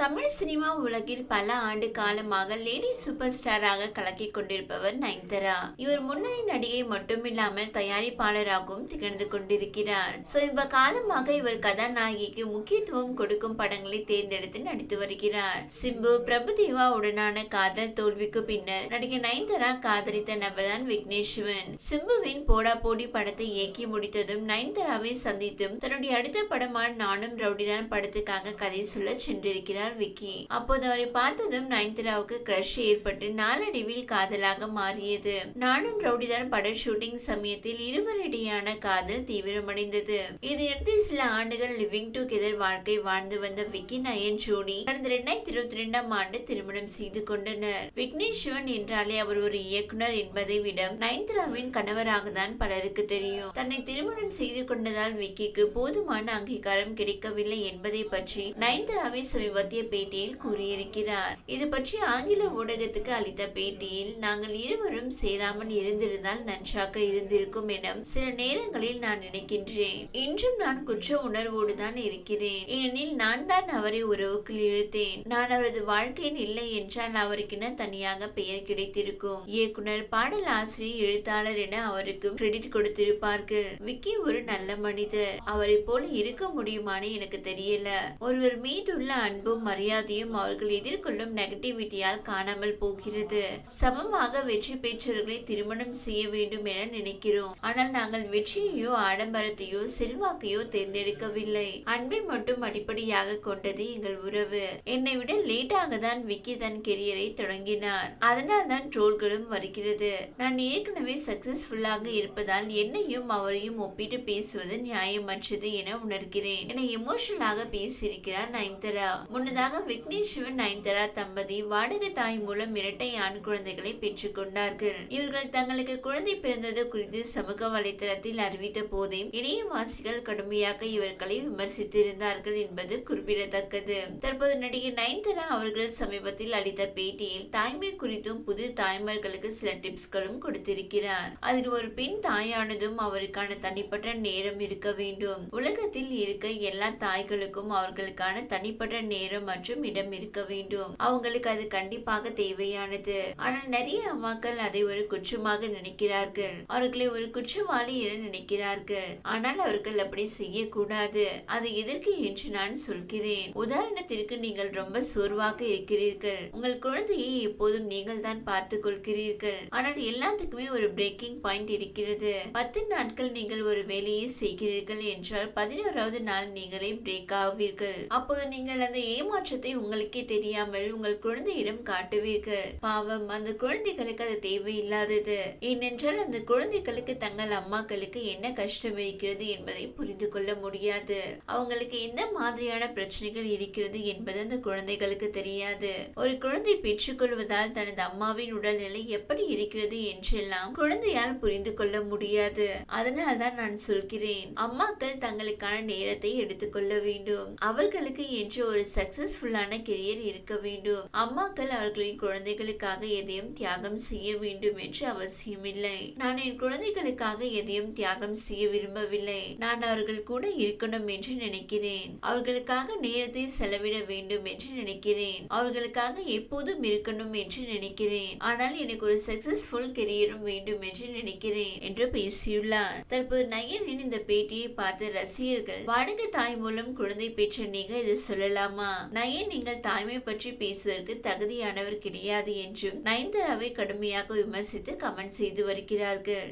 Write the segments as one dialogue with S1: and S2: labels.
S1: Tamil cinema உலகில் பல ஆண்டு காலமாக லேடி சூப்பர் ஸ்டாராக கலக்கிக் கொண்டிருப்பவர் நயன்தாரா. இவர் முன்னணி நடிகை மட்டுமில்லாமல் தயாரிப்பாளராகவும் திகழ்ந்து கொண்டிருக்கிறார். சமீப காலமாக இவர் கதாநாயகிக்கு முக்கியத்துவம் கொடுக்கும் படங்களை தேர்ந்தெடுத்து நடித்து வருகிறார். சிம்பு பிரபுதேவா உடனான காதல் தோல்விக்கு பின்னர் நடிகை நயன்தாரா காதலித்த நபர்தான் விக்னேஸ்வன் சிம்புவின் போடா போடி படத்தை இயக்கி முடித்ததும் நயன்தாராவை சந்தித்தும் தன்னுடைய அடுத்த படமான நானும் ரவுடிதான் படத்துக்காக கதை சொல்ல சென்றிருக்கிறார். கூறினார் விக்கி. அப்போது அவரை பார்த்ததும் நயன்தாராவுக்கு கிரஷ் ஏற்பட்டு நாளடைவில் காதலாக மாறியது. நானும் ரவுடிதான் பட ஷூட்டிங் சமயத்தில் இருவரிடையான காதல் தீவிரமடைந்தது. இதையடுத்து சில ஆண்டுகள் லிவிங் டுகெதர் வாழ்க்கை வாழ்ந்து வந்த விக்கி நயன் ஜோடி கடந்த இரண்டாயிரத்தி இருபத்தி இரண்டாம் ஆண்டு திருமணம் செய்து கொண்டனர். விக்னேஸ்வரன் என்றாலே அவர் ஒரு இயக்குனர் என்பதை விட நயன்தாராவின் கணவராக தான் பலருக்கு தெரியும். தன்னை திருமணம் செய்து கொண்டதால் விக்கிக்கு போதுமான அங்கீகாரம் கிடைக்கவில்லை என்பதை பற்றி நயன்தாராவை சமீபத்தில் சமீபத்திய பேட்டியில் கூறியிருக்கிறார். இது பற்றி ஆங்கில ஊடகத்துக்கு அளித்த பேட்டியில் நாங்கள் இருவரும் சேராமல் இருந்திருந்தால் நன்றாக இருந்திருக்கும் என சில நேரங்களில் நான் நினைக்கின்றேன். இன்றும் நான் குற்ற உணர்வோடு தான் இருக்கிறேன். ஏனெனில் நான் தான் அவரை உறவுக்குள் இழுத்தேன். நான் அவரது வாழ்க்கையில் இல்லை என்றால் அவருக்கென தனியாக பெயர் கிடைத்திருக்கும். இயக்குனர் பாடல் ஆசிரியர் எழுத்தாளர் என அவருக்கு கிரெடிட் கொடுத்திருப்பார்கள். விக்கி ஒரு நல்ல மனிதர். அவரை போல இருக்க முடியுமான்னு எனக்கு தெரியல. ஒருவர் மீதுள்ள அன்பும் மரியாதையும் அவர்கள் எதிர்கொள்ளும் நெகட்டிவிட்டியால் காணாமல் போகிறது. சமமாக வெற்றி பெற்றவர்களை திருமணம் செய்ய வேண்டும் என நினைக்கிறோம். ஆனால் நாங்கள் வெற்றியையோ ஆடம்பரத்தையோ செல்வாக்கையோ தேர்ந்தெடுக்கவில்லை. அன்பை மட்டும் அடிப்படையாக கொண்டது எங்கள் உறவு. என்னை விட லேட்டாக தான் விக்கி தன் கெரியரை தொடங்கினார். அதனால் தான் ட்ரோல்களும் வருகிறது. நான் ஏற்கனவே சக்சஸ்ஃபுல்லாக இருப்பதால் என்னையும் அவரையும் ஒப்பிட்டு பேசுவது நியாயமற்றது என உணர்கிறேன். என எமோஷனலாக பேசியிருக்கிறார் நயன்தரா. முன்னதாக விக்னேஸ்வரன் நயன்தாரா தம்பதி வாடகை தாய் மூலம் இரட்டை ஆண் குழந்தைகளை பெற்றுக் கொண்டார்கள். இவர்கள் தங்களுக்கு குழந்தை பிறந்தது குறித்து சமூக வலைதளத்தில் அறிவித்த போதே இணையவாசிகள் கடுமையாக இவர்களை விமர்சித்திருந்தார்கள் என்பது குறிப்பிடத்தக்கது. தற்போது நடிகை நயன்தாரா அவர்கள் சமீபத்தில் அளித்த பேட்டியில் தாய்மை குறித்தும் புது தாய்மார்களுக்கு சில டிப்ஸ்களும் கொடுத்திருக்கிறார். அதில் ஒரு பெண் தாயானதும் அவருக்கான தனிப்பட்ட நேரம் இருக்க வேண்டும். உலகத்தில் இருக்க எல்லா தாய்களுக்கும் அவர்களுக்கான தனிப்பட்ட நேரம் மற்றும் இடம் இருக்க வேண்டும். அவங்களுக்கு அது கண்டிப்பாக தேவையானது. ஆனால் நிறைய அம்மாக்கள் அதை ஒரு குற்றமாக நினைக்கிறார்கள். அவர்களை ஒரு குற்றவாளி என நினைக்கிறார்கள். ஆனால் அவர்கள் அப்படி செய்யக்கூடாது. அது எதற்கு என்று நான் சொல்கிறேன். உதாரணத்திற்கு நீங்கள் ரொம்ப சோர்வாக இருக்கிறீர்கள். உங்கள் குழந்தையை எப்போதும் நீங்கள் தான் பார்த்துக் கொள்கிறீர்கள். ஆனால் எல்லாத்துக்குமே ஒரு பிரேக்கிங் பாயிண்ட் இருக்கிறது. பத்து நாட்கள் நீங்கள் ஒரு வேலையை செய்கிறீர்கள் என்றால் பதினோராவது நாள் நீங்களே பிரேக் ஆவீர்கள். அப்போது நீங்கள் அந்த ஏமாற்றத்தை உங்களுக்கே தெரியாமல் உங்கள் குழந்தையிடம் காட்டுவீர்கள். பாவம் அந்த குழந்தைகளுக்கு அது தேவையில்லாதது. ஏனென்றால் அந்த குழந்தைகளுக்கு தங்கள் அம்மாக்களுக்கு என்ன கஷ்டம் இருக்கிறது என்பதை புரிந்து கொள்ள முடியாது. அவங்களுக்கு எந்த மாதிரியான பிரச்சனைகள் இருக்கிறது என்பது அந்த குழந்தைகளுக்கு தெரியாது. ஒரு குழந்தை பெற்றுக்கொள்வதால் தனது அம்மாவின் உடல்நிலை எப்படி இருக்கிறது என்றெல்லாம் குழந்தையால் புரிந்து கொள்ள முடியாது. அதனால் தான் நான் சொல்கிறேன் அம்மாக்கள் தங்களுக்கான நேரத்தை எடுத்துக்கொள்ள வேண்டும். அவர்களுக்கு என்று ஒரு சக்சஸ் சக்சஸ்ஃபுல்லான கெரியர் இருக்க வேண்டும். அம்மாக்கள் அவர்களின் குழந்தைகளுக்காக எதையும் தியாகம் செய்ய வேண்டும் என்று அவசியமில்லை. நான் என் குழந்தைகளுக்காக எதையும் தியாகம் செய்ய விரும்பவில்லை. நான் அவர்கள் கூட இருக்கணும் என்று நினைக்கிறேன். அவர்களுக்காக நேரத்தை செலவிட வேண்டும் என்று நினைக்கிறேன். அவர்களுக்காக எப்போதும் இருக்கணும் என்று நினைக்கிறேன். ஆனால் எனக்கு ஒரு சக்சஸ்ஃபுல் கெரியரும் வேண்டும் என்று நினைக்கிறேன் என்று பேசியுள்ளார். தற்போது நயனின் இந்த பேட்டியை பார்த்த ரசிகர்கள் வாடகை தாய் மூலம் குழந்தை பெற்ற நீங்க இதை சொல்லலாமா? நயன் நீங்கள் தாய்மை பற்றி பேசுவதற்கு தகுதியானவர் கிடையாது என்று நயன்தாராவை கடுமையாக விமர்சித்து கமெண்ட் செய்து வருகிறார்கள்.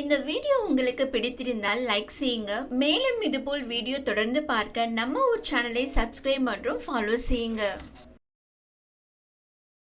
S1: இந்த வீடியோ உங்களுக்கு பிடித்திருந்தால் லைக் செய்யுங்க. மேலும் இதுபோல் வீடியோ தொடர்ந்து பார்க்க நம்ம ஒரு சேனலை சப்ஸ்கிரைப் மற்றும் ஃபாலோ செய்யுங்க.